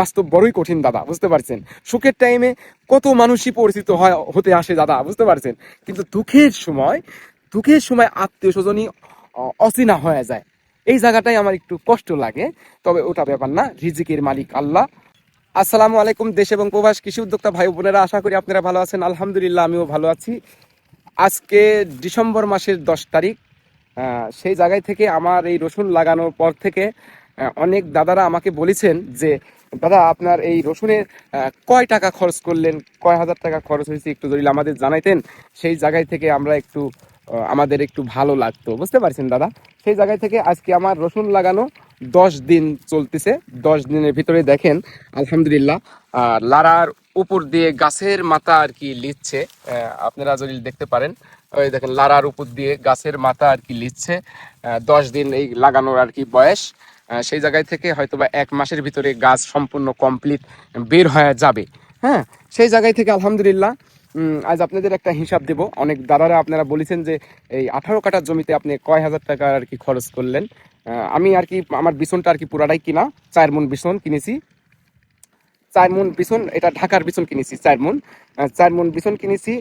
বাস্তব বড়ই কঠিন, দাদা, বুঝতে পারছেন? সুখের টাইমে কত মানুষই পরিচিত হয়, হতে আসে, দাদা, বুঝতে পারছেন? কিন্তু দুঃখের সময় দুঃখের সময় আত্মীয় স্বজনই অচেনা হয়ে যায়। এই জায়গাটাই আমার একটু কষ্ট লাগে, তবে ওটা ব্যাপার না, রিজিকের মালিক আল্লাহ। আসসালামু আলাইকুম, দেশ এবং প্রবাস কৃষি উদ্যোক্তা ভাই বোনেরা, আশা করি আপনারা ভালো আছেন। আলহামদুলিল্লাহ, আমিও ভালো আছি। আজকে ডিসেম্বর মাসের দশ তারিখ সেই জায়গায় থেকে আমার এই রসুন লাগানোর পর থেকে অনেক দাদারা আমাকে বলেছেন যে, দাদা, আপনার এই রসুনের কয় টাকা খরচ করলেন? কয় হাজার টাকা খরচ হয়েছে? একটু যদি আমাদের জানাইতেন। সেই জায়গায় থেকে আমরা একটু আমাদের একটু ভালো লাগতো। বুঝতে পারছেন, দাদা? সেই জায়গায় থেকে আজকে আমার রসুন লাগানো দশ দিন চলতেছে। দশ দিনের ভিতরে দেখেন, আলহামদুলিল্লাহ লারার উপর দিয়ে গাছের মাথা আর কি লিচ্ছে। আপনারা যদি দেখতে পারেন। ওই দেখেন, লারার উপর দিয়ে গাছের মাথা আর কি লিচ্ছে। দশ দিন এই লাগানোর আর কি বয়স। সেই জায়গায় থেকে হয়তো বা এক মাসের ভিতরে গাছ সম্পূর্ণ কমপ্লিট বের হয়ে যাবে। হ্যাঁ সেই জায়গায় থেকে আলহামদুলিল্লাহ আজ আপনাদের একটা হিসাব দেব। অনেক দাদারা আপনারা বলেছেন যে এই আঠারো কাঠার জমিতে আপনি কয় হাজার টাকা আর কি খরচ করলেন। আমি আর কি, আমার বিছনটা আর কি পুরাটাই কিনা, চার মন বিছন কিনেছি। চার মন বিছন, এটা ঢাকার বিছন কিনেছি, চার মন। চার মন বিছন কিনেছি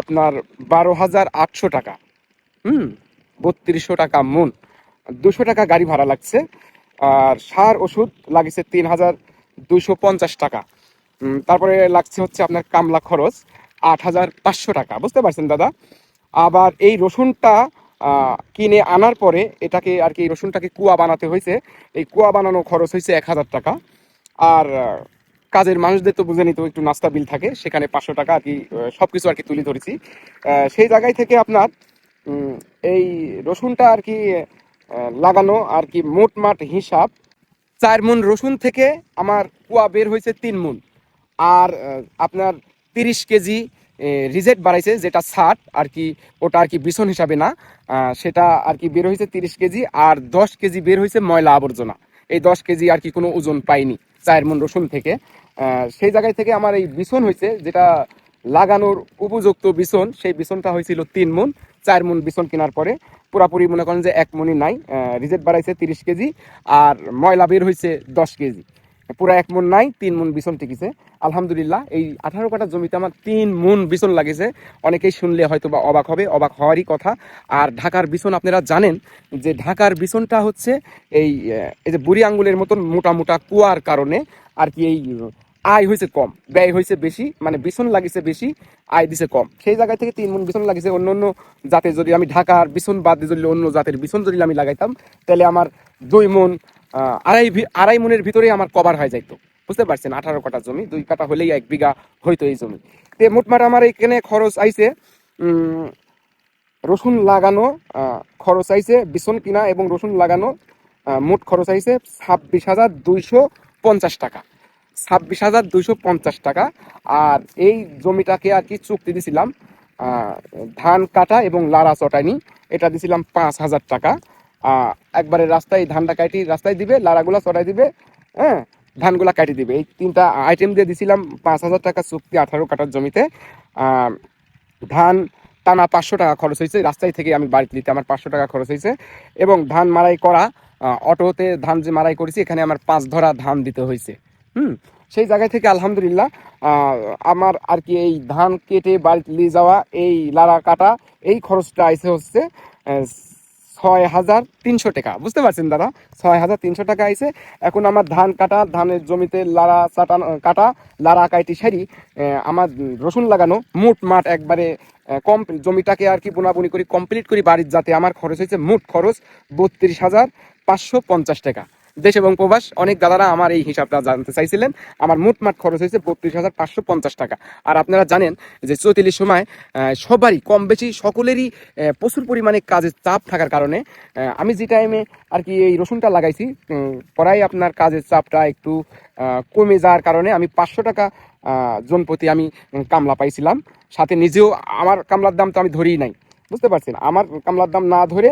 আপনার বারো হাজার আটশো টাকা। হুম, বত্রিশশো টাকা মন। দুশো টাকা গাড়ি ভাড়া লাগছে। আর সার ওষুধ লাগিছে তিন হাজার দুশো পঞ্চাশ টাকা। তারপরে লাগছে হচ্ছে আপনার কামলা খরচ আট হাজার পাঁচশো টাকা। বুঝতে পারছেন দাদা? আবার এই রসুনটা কিনে আনার পরে এটাকে আর কি রসুনটাকে কুয়া বানাতে হয়েছে। এই কুয়া বানানো খরচ হয়েছে এক হাজার টাকা। আর কাজের মানুষদের তো বুঝে নিত একটু নাস্তা বিল থাকে, সেখানে পাঁচশো টাকা আর কি সব কিছু আর কি তুলে ধরেছি। সেই জায়গায় থেকে আপনার এই রসুনটা আর কি লাগানো আর কি মোটমাট হিসাব। চার মন রসুন থেকে আমার কুয়া বের হয়েছে তিন মন আর আপনার তিরিশ কেজি রিজেট বাড়াইছে, যেটা ষাট, আর কি, ওটা আর কি বিছন হিসাবে না। সেটা আর কি বের হয়েছে তিরিশ কেজি, আর দশ কেজি বের হয়েছে ময়লা আবর্জনা। এই দশ কেজি আর কি কোনো ওজন পাইনি, চার মন রসুন থেকে। সেই জায়গায় থেকে আমার এই বিছন হয়েছে, যেটা লাগানোর উপযুক্ত বিছন, সেই বিছনটা হয়েছিল তিন মন চার মন বিছন কেনার পরে পুরাপুরি মনে করেন যে এক মনই নাই রিজেক্ট বাড়াইছে তিরিশ কেজি আর ময়লা বের হয়েছে দশ কেজি। পুরা এক মন নাই, তিন মন বিছন টিকিছে। আলহামদুলিল্লাহ, এই আঠারো কাটা জমিতে আমার তিন মন বিছন লাগিছে। অনেকেই শুনলে হয়তো বা অবাক হবে, অবাক হওয়ারই কথা। আর ঢাকার বিছন আপনারা জানেন যে ঢাকার বিছনটা হচ্ছে এই এই যে বুড়ি আঙ্গুলের মতন মোটা মোটা কুয়ার কারণে আর কি এই আয় হয়েছে কম, ব্যয় হয়েছে বেশি মানে বিছন লাগিছে বেশি, আয় দিছে কম। সেই জায়গা থেকে তিন মন বিছন লাগিছে অন্য অন্য জাতের, যদি আমি ঢাকার বিছন বাদ দিয়ে যদি অন্য জাতের বিছন যদি আমি লাগাইতাম, তাহলে আমার দুই মন আড়াই আড়াই মনের ভিতরেই আমার কভার হয়ে যাইতো। বুঝতে পারছেন? আঠারো কাটা জমি, দুই কাটা হলেই এক বিঘা হইতো এই জমি। তে মোটমাট আমার এখানে খরচ আইছে রসুন লাগানো খরচ আইছে বিছন কিনা এবং রসুন লাগানো মোট খরচ আইছে ছাব্বিশ হাজার দুইশো পঞ্চাশ টাকা। ছাব্বিশ হাজার দুইশো পঞ্চাশ টাকা। আর এই জমিটাকে আর কি চুক্তি দিছিলাম ধান কাটা এবং লারা চটানি এটা দিছিলাম পাঁচ হাজার টাকা। একবারে রাস্তায় ধানটা কাটি, রাস্তায় দিবে লারাগুলা চটাই দিবে হ্যাঁ ধানগুলা কাটি দিবে। এই তিনটা আইটেম দিয়ে দিছিলাম পাঁচ হাজার টাকা চুক্তি আঠারো কাটার জমিতে। ধান টানা পাঁচশো টাকা খরচ হয়েছে, রাস্তায় থেকে আমি বাড়িতে দিতে আমার পাঁচশো টাকা খরচ হয়েছে। এবং ধান মারাই করা অটোতে ধান যে মারাই করেছি, এখানে আমার পাঁচ ধরা ধান দিতে হয়েছে। হুম, সেই জায়গায় থেকে আলহামদুলিল্লাহ আমার আর কি এই ধান কেটে বাড়িতে নিয়ে যাওয়া, এই লাড়া কাটা, এই খরচটা আইসে হচ্ছে ছয় হাজার তিনশো টাকা। বুঝতে পারছেন দাদা? ছয় হাজার তিনশো টাকা আইছে। এখন আমার ধান কাটা, ধানের জমিতে লাড়া চাটানো কাটা, লাড়া কাইটি সারি আমার রসুন লাগানো, মোট মাঠ একবারে কম জমিটাকে আর কি বোনাবুনি করি কমপ্লিট করি বাড়ির যাতে আমার খরচ হয়েছে, মোট খরচ বত্রিশ হাজার পাঁচশো পঞ্চাশ টাকা। দেশ এবং প্রবাস, অনেক দাদারা আমার এই হিসাবটা জানতে চাইছিলেন। আমার মোটমাট খরচ হয়েছে বত্রিশ হাজার পাঁচশো পঞ্চাশ টাকা। আর আপনারা জানেন যে চৌতিলির সময় সবারই কম বেশি সকলেরই প্রচুর পরিমাণে কাজের চাপ থাকার কারণে আমি যে টাইমে আর কি এই রসুনটা লাগাইছি পরাই আপনার কাজের চাপটা একটু কমে যাওয়ার কারণে আমি পাঁচশো টাকা জন প্রতি আমি কামলা পাইছিলাম। সাথে নিজেও আমার কামলার দাম তো আমি ধরেই নাই, বুঝতে পারছেন? আমার কামলার দাম না ধরে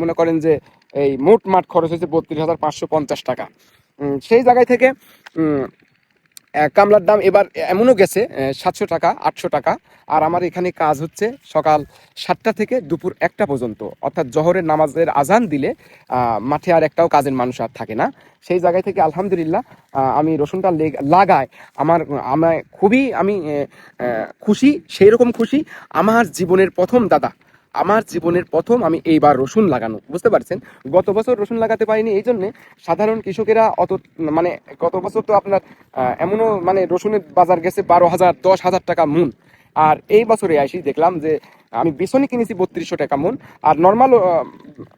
মনে করেন যে এই মোট মাঠ খরচ হয়েছে বত্রিশ হাজার পাঁচশো পঞ্চাশ টাকা। সেই জায়গায় থেকে কামলার দাম এবার এমনও গেছে সাতশো টাকা, আটশো টাকা। আর আমার এখানে কাজ হচ্ছে সকাল সাতটা থেকে দুপুর একটা পর্যন্ত। অর্থাৎ জহরের নামাজের আজান দিলে মাঠে আর একটাও কাজের মানুষ আর থাকে না। সেই জায়গায় থেকে আলহামদুলিল্লাহ আমি রসুনটা লেগ- লাগাই। আমার আমার খুবই আমি খুশি সেই রকম খুশি আমার জীবনের প্রথম দাদা। আমার জীবনের প্রথম আমি এইবার রসুন লাগানো, বুঝতে পারছেন? গত বছর রসুন লাগাতে পারিনি, এই জন্যে সাধারণ কৃষকেরা অত মানে গত বছর তো আপনার এমনও মানে রসুনের বাজার গেছে বারো হাজার, দশ হাজার টাকা মুন আর এই বছরে আসি দেখলাম যে আমি বিছনি কিনেছি বত্রিশশো টাকা মন। আর নর্মাল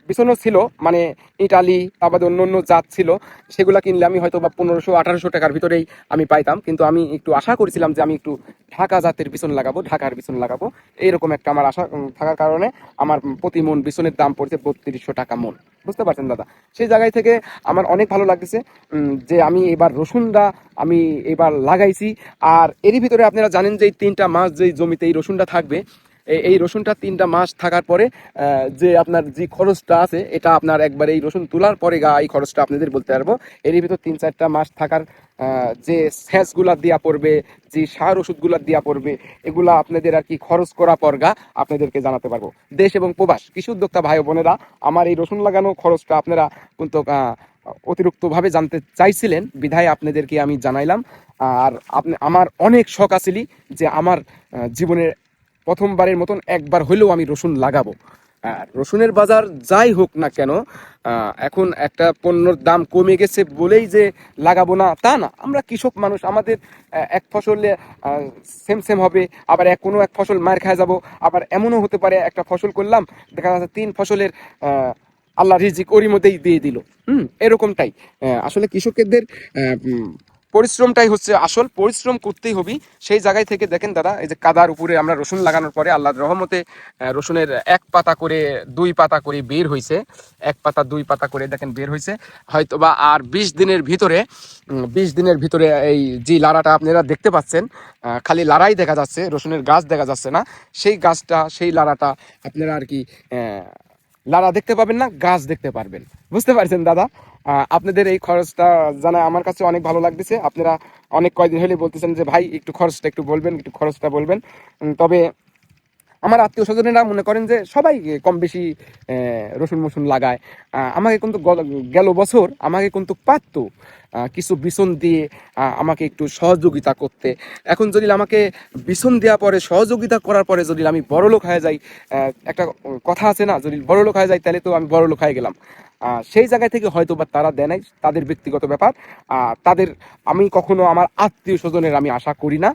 বিছনও ছিল মানে ইটালি, তারপরে অন্য অন্য জাত ছিল, সেগুলো কিনলে আমি হয়তো বা পনেরোশো, আঠারোশো টাকার ভিতরেই আমি পাইতাম। কিন্তু আমি একটু আশা করেছিলাম যে আমি একটু ঢাকা জাতের বিছন লাগাবো, ঢাকার বিছন লাগাবো। এইরকম একটা আমার আশা থাকার কারণে আমার প্রতি মন বিছনের দাম পড়ছে বত্রিশশো টাকা মন। বুঝতে পারছেন দাদা? সেই জায়গায় থেকে আমার অনেক ভালো লাগতেছে যে আমি এবার রসুনটা আমি এবার লাগাইছি। আর এরই ভিতরে আপনারা জানেন যে এই তিনটা মাস যে জমিতে এই রসুনটা থাকবে এই- রসুনটা তিনটা মাস থাকার পরে যে আপনার যে খরচটা আছে, এটা আপনার একবার এই রসুন তোলার পরে গা এই খরচটা আপনাদের বলতে পারব। এরই ভিতর তিন চারটা মাস থাকার যে সেচগুলা দিয়া পড়বে, যে সার ওষুধগুলা দেওয়া পড়বে, এগুলা আপনাদের আর কি খরচ করা পরগা আপনাদেরকে জানাতে পারব। দেশ এবং প্রবাস, কৃষি উদ্যোক্তা ভাই বোনেরা, আমার এই রসুন লাগানো খরচটা আপনারা কিন্তু অতিরিক্তভাবে জানতে চাইছিলেন, বিধায় আপনাদেরকে আমি জানাইলাম। আর আপনি আমার অনেক শখ আছিলি যে আমার জীবনের প্রথমবারের মতন একবার হলেও আমি রসুন লাগাবো। রসুনের বাজার যাই হোক না কেন এখন একটা পণ্যর দাম কমে গেছে বলেই যে লাগাবো না, তা না। আমরা কৃষক মানুষ, আমাদের এক ফসলে সেম সেম হবে, আবার এক কোনো এক ফসল মার খায় যাব, আবার এমনও হতে পারে, একটা ফসল করলাম, দেখা যাচ্ছে তিন ফসলের আল্লাহ রিজিক ওরই মধ্যেই দিয়ে দিল। হুম, এরকমটাই। আসলে কৃষকদের পরিশ্রমটাই হচ্ছে আসল, পরিশ্রম করতেই হবে। সেই জায়গায় থেকে দেখেন দাদা, এই যে কাদার উপরে আমরা রসুন লাগানোর পরে আল্লাহর রহমতে রসুনের এক পাতা করে, দুই পাতা করে বের হয়েছে এক পাতা, দুই পাতা করে দেখেন বের হয়েছে হয়তো বা আর বিশ দিনের ভিতরে বিশ দিনের ভিতরে এই যে লাড়াটা আপনারা দেখতে পাচ্ছেন খালি লাড়াই দেখা যাচ্ছে, রসুনের গাছ দেখা যাচ্ছে না। সেই গাছটা, সেই লাড়াটা আপনারা আর কি লাড়া দেখতে পাবেন না, গাছ দেখতে পারবেন। বুঝতে পারছেন দাদা? আপনাদের এই খরচটা জানা আমার কাছে অনেক ভালো লাগতেছে। আপনারা অনেক কয়দিন হলে বলতেছেন যে, ভাই, একটু খরচটা একটু বলবেন, একটু খরচটা বলবেন। তবে আমার আত্মীয় স্বজনেরা মনে করেন যে, সবাই কম বেশি রসুন মসুন লাগায়। আমাকে কিন্তু গেল বছর আমাকে কিন্তু পারতো কিছু বিছন দিয়ে আমাকে একটু সহযোগিতা করতে। এখন যদি আমাকে বিছন দেওয়া পরে, সহযোগিতা করার পরে যদি আমি বড়লোক হয়ে যাই একটা কথা আছে না, যদি বড়লোক হয়ে যাই, তাহলে তো আমি বড়লোক হয়ে গেলাম। সেই জায়গায় থেকে হয়তো বা তারা দেয় নাই তাদের ব্যক্তিগত ব্যাপার। তাদের, আমি কখনো আমার আত্মীয় স্বজনের আমি আশা করি না।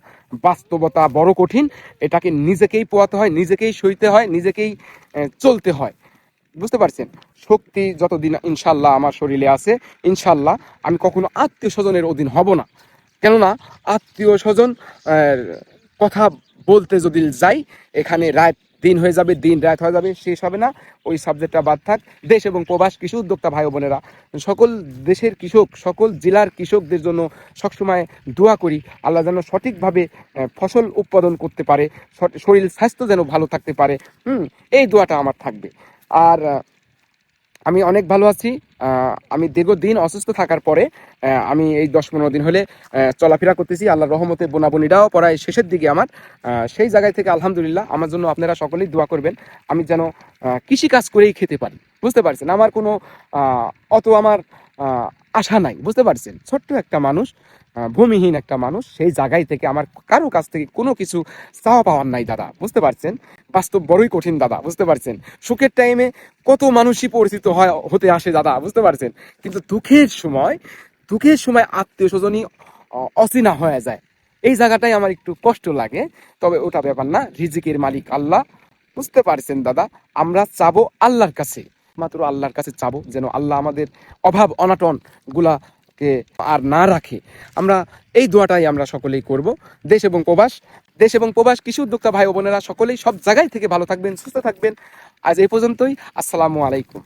বাস্তবতা বড় কঠিন। এটাকে নিজেকেই পোয়াতে হয়, নিজেকেই সইতে হয়, নিজেকেই চলতে হয়। বুঝতে পারছেন? শক্তি যতদিন ইনশাল্লাহ আমার শরীরে আছে ইনশাল্লাহ আমি কখনো আত্মীয় স্বজনের অধীন হব না। কেননা আত্মীয় স্বজন কথা বলতে যদি যাই, এখানে রাত দিন হয়ে যাবে, দিন রাত হয়ে যাবে, শেষ হবে না। ওই সাবজেক্টটা বাদ থাক। দেশ এবং প্রবাস কৃষি উদ্যোক্তা ভাই বোনেরা, সকল দেশের কৃষক, সকল জেলার কৃষকদের জন্য সবসময় দোয়া করি, আল্লাহ যেন সঠিকভাবে ফসল উৎপাদন করতে পারে শরীর স্বাস্থ্য যেন ভালো থাকতে পারে। হুম, এই দোয়াটা আমার থাকবে। আর আমি অনেক ভালো আছি। আমি দীর্ঘদিন অসুস্থ থাকার পরে আমি এই দশ পনেরো দিন হলে চলাফেরা করতেছি। আল্লাহর রহমতে বোনাবনিটাও পড়ায় শেষের দিকে আমার। সেই জায়গায় থেকে আলহামদুলিল্লাহ আমার জন্য আপনারা সকলেই দোয়া করবেন। আমি যেন কৃষি কৃষিকাজ করেই খেতে পারি। বুঝতে পারছেন? আমার কোনো অত আমার আশা নাই। বুঝতে পারছেন? ছোট্ট একটা মানুষ ভূমিহীন একটা মানুষ। সেই জায়গায় থেকে আমার কারও কাছ থেকে কোনো কিছু চাওয়া পাওয়ার নাই দাদা, বুঝতে পারছেন? বাস্তব বড়ই কঠিন দাদা, বুঝতে পারছেন? সুখের টাইমে কত মানুষই পরিচিত হয়, হতে আসে দাদা, বুঝতে পারছেন? কিন্তু দুঃখের সময় দুঃখের সময় আত্মীয় স্বজনই অচেনা হয়ে যায়। এই জায়গাটাই আমার একটু কষ্ট লাগে, তবে ওটা ব্যাপার না, রিজিকের মালিক আল্লাহ, বুঝতে পারছেন দাদা? আমরা চাবো আল্লাহর কাছে, মাত্র আল্লাহর কাছে চাবো, যেন আল্লাহ আমাদের অভাব অনাটন গুলাকে আর না রাখে। আমরা এই দোয়াটাই আমরা সকলেই করব। দেশ এবং প্রবাস, দেশ এবং প্রবাস কৃষি উদ্যোক্তা ভাই বোনেরা সকলেই সব জায়গায় থেকে ভালো থাকবেন, সুস্থ থাকবেন। আজ এই পর্যন্তই। আসসালামু আলাইকুম।